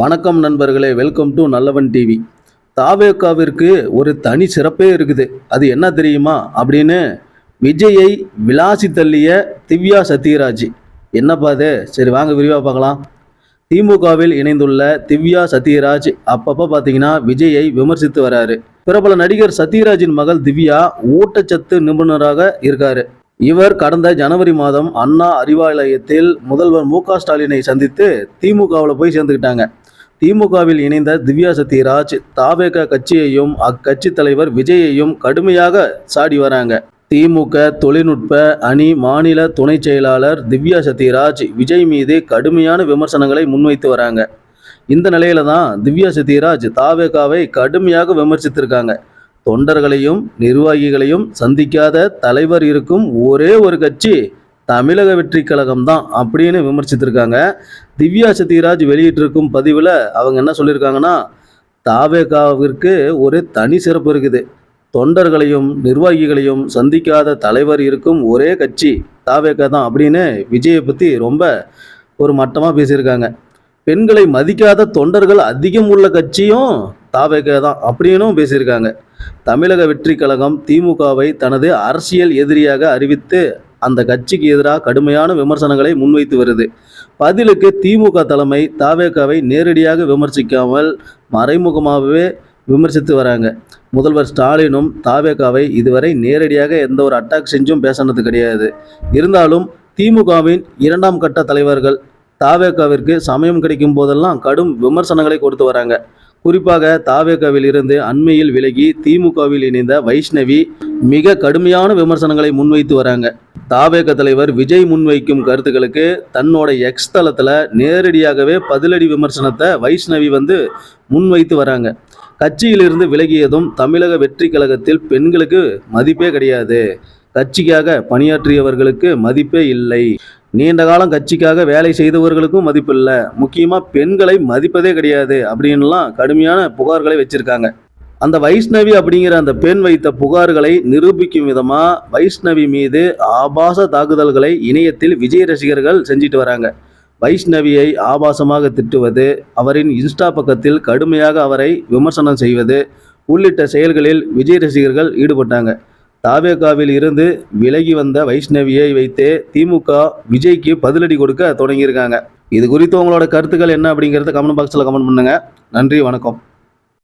வணக்கம் நண்பர்களே welcome to Nallavan TV தாவேக்காவிற்கு ஒரு தனி சிறப்பே இருக்குது. அது என்ன தெரியுமா? அப்படின்னு விஜயை விளாசி தள்ளிய திவ்யா சத்யராஜ். என்னப்பா அது சரி வாங்க விரிவாக பார்க்கலாம். திமுகவில் இணைந்துள்ள திவ்யா சத்யராஜ் அப்பப்போ பார்த்தீங்கன்னா விஜயை விமர்சித்து வராரு. பிரபல நடிகர் சத்யராஜின் மகள் திவ்யா ஊட்டச்சத்து நிபுணராக இருக்காரு. இவர் கடந்த ஜனவரி மாதம் அண்ணா அறிவாலயத்தில் முதல்வர் மு க ஸ்டாலினை சந்தித்து திமுகவில் போய் சேர்ந்துக்கிட்டாங்க. திமுகவில் இணைந்த திவ்யா சத்யராஜ் தாவேக கட்சியையும் அக்கட்சி தலைவர் விஜயையும் கடுமையாக சாடி வராங்க. திமுக தொழில்நுட்ப அணி மாநில துணை செயலாளர் திவ்யா சத்யராஜ் விஜய் மீது கடுமையான விமர்சனங்களை முன்வைத்து வராங்க. இந்த நிலையில தான் திவ்யா சத்யராஜ் தாவேகாவை கடுமையாக விமர்சித்திருக்காங்க. தொண்டர்களையும் நிர்வாகிகளையும் சந்திக்காத தலைவர் இருக்கும் ஒரே ஒரு கட்சி தமிழக வெற்றி கழகம் தான் அப்படின்னு விமர்சித்திருக்காங்க. திவ்யா சத்யராஜ் வெளியிட்டிருக்கும் பதிவில் அவங்க என்ன சொல்லியிருக்காங்கன்னா தாவேகாவிற்கு ஒரு தனி சிறப்பு இருக்குது. தொண்டர்களையும் நிர்வாகிகளையும் சந்திக்காத தலைவர் இருக்கும் ஒரே கட்சி தாவேகா தான் அப்படின்னு விஜயை பற்றி ரொம்ப ஒரு மட்டமாக பேசியிருக்காங்க. பெண்களை மதிக்காத தொண்டர்கள் அதிகம் உள்ள கட்சியும் தாவேகா தான் அப்படின்னும் பேசியிருக்காங்க. தமிழக வெற்றி கழகம் திமுகவை தனது அரசியல் எதிரியாக அறிவித்து அந்த கட்சிக்கு எதிராக கடுமையான விமர்சனங்களை முன்வைத்து வருது. பதிலுக்கு திமுக தலைமை தாவேகாவை நேரடியாக விமர்சிக்காமல் மறைமுகமாகவே விமர்சித்து வராங்க. முதல்வர் ஸ்டாலினும் தாவேக்காவை இதுவரை நேரடியாக எந்த ஒரு அட்டாக் செஞ்சும் பேசினது கிடையாது. இருந்தாலும் திமுகவின் இரண்டாம் கட்ட தலைவர்கள் தாவேக்காவிற்கு சமயம் கிடைக்கும் போதெல்லாம் கடும் விமர்சனங்களை கொடுத்து வராங்க. குறிப்பாக தாவேகாவில் இருந்து அண்மையில் விலகி திமுகவில் இணைந்த வைஷ்ணவி மிக கடுமையான விமர்சனங்களை முன்வைத்து வராங்க. தாவேக தலைவர் விஜய் முன்வைக்கும் கருத்துக்களுக்கு தன்னோட எக்ஸ் தளத்தில் நேரடியாகவே பதிலடி விமர்சனத்தை வைஷ்ணவி வந்து முன்வைத்து வராங்க. கட்சியிலிருந்து விலகியதும் தமிழக வெற்றி கழகத்தில் பெண்களுக்கு மதிப்பே கிடையாது. கட்சிக்காக பணியாற்றியவர்களுக்கு மதிப்பே இல்லை. நீண்ட காலம் கட்சிக்காக வேலை செய்தவர்களுக்கும் மதிப்பில்லை. முக்கியமாக பெண்களை மதிப்பதே கிடையாது அப்படின்லாம் கடுமையான புகார்களை வச்சிருக்காங்க. அந்த வைஷ்ணவி அப்படிங்கிற அந்த பெண் வைத்த புகார்களை நிரூபிக்கும் விதமாக வைஷ்ணவி மீது ஆபாச தாக்குதல்களை இணையத்தில் விஜய் ரசிகர்கள் செஞ்சிட்டு வராங்க. வைஷ்ணவியை ஆபாசமாக திட்டுவது அவரின் இன்ஸ்டா பக்கத்தில் கடுமையாக அவரை விமர்சனம் செய்வது உள்ளிட்ட செயல்களில் விஜய் ரசிகர்கள் ஈடுபட்டாங்க. தாவேகாவில் இருந்து விலகி வந்த வைஷ்ணவியை வைத்தே திமுக விஜய்க்கு பதிலடி கொடுக்க தொடங்கியிருக்காங்க. இது குறித்து உங்களோட கருத்துக்கள் என்ன அப்படிங்கிறத கமெண்ட் பாக்ஸில் கமெண்ட் பண்ணுங்க. நன்றி வணக்கம்.